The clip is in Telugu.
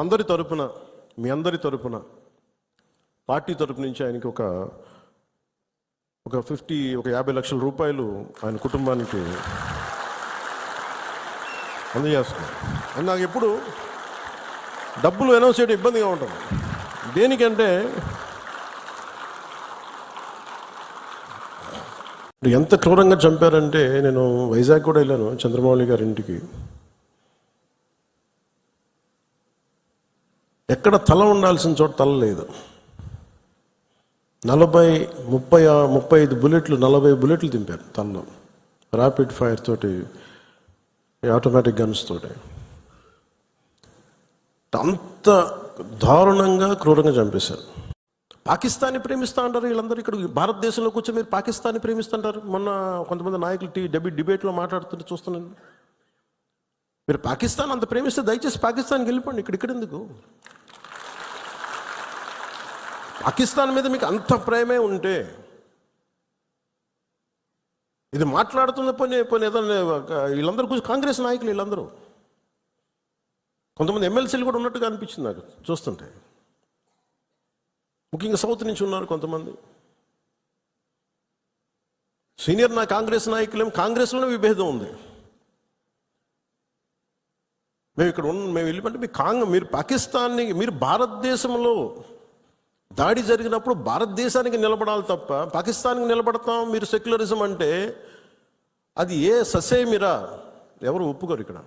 అందరి తరపున మీ అందరి తరపున పార్టీ తరపు నుంచి ఆయనకి ఒక ఒక ఫిఫ్టీ ఒక యాభై లక్షల రూపాయలు ఆయన కుటుంబానికి అందజేస్తున్నాం అని నాకు ఎప్పుడు డబ్బులు అనౌన్స్ చేయడం ఇబ్బందిగా ఉంటుంది. దేనికంటే ఎంత క్రూరంగా చంపారంటే నేను వైజాగ్ కూడా వెళ్ళాను చంద్రమౌళి గారి ఇంటికి. ఎక్కడ తల ఉండాల్సిన చోట తల లేదు. నలభై ముప్పై ఆ- ముప్పై ఐదు బుల్లెట్లు నలభై బుల్లెట్లు దింపారు తలలో ర్యాపిడ్ ఫైర్ తోటి ఆటోమేటిక్ గన్స్ తోటి. అంత దారుణంగా క్రూరంగా చంపేశారు. పాకిస్తాన్ని ప్రేమిస్తా అంటారు వీళ్ళందరూ ఇక్కడ. భారతదేశంలో కూర్చొని మీరు పాకిస్తాన్ని ప్రేమిస్తుంటారు మొన్న కొంతమంది నాయకులు టీ డెబి డిబేట్లో మాట్లాడుతుంటే చూస్తున్నాను. మీరు పాకిస్తాన్ అంత ప్రేమిస్తే దయచేసి పాకిస్తాన్కి వెళ్ళిపోండి. ఇక్కడ ఇక్కడ ఎందుకు? పాకిస్తాన్ మీద మీకు అంత ప్రేమే ఉంటే ఇది మాట్లాడుతున్న పని పని ఏదైనా వీళ్ళందరూ కాంగ్రెస్ నాయకులు వీళ్ళందరూ. కొంతమంది ఎమ్మెల్సీలు కూడా ఉన్నట్టుగా అనిపించింది నాకు చూస్తుంటే. ముఖ్యంగా సౌత్ నుంచి ఉన్నారు కొంతమంది. సీనియర్ నా కాంగ్రెస్ నాయకులేం కాంగ్రెస్లోనే విభేదం ఉంది. మేము ఇక్కడ ఉన్న మేము వెళ్ళిపోతే మీ కాంగ్ మీరు పాకిస్తాన్ని మీరు భారతదేశంలో దాడి జరిగినప్పుడు భారతదేశానికి నిలబడాలి తప్ప పాకిస్తాన్కి నిలబడతాం మీరు సెక్యులరిజం అంటే అది ఏ ససేమిరా? ఎవరు ఒప్పుకోరు ఇక్కడ.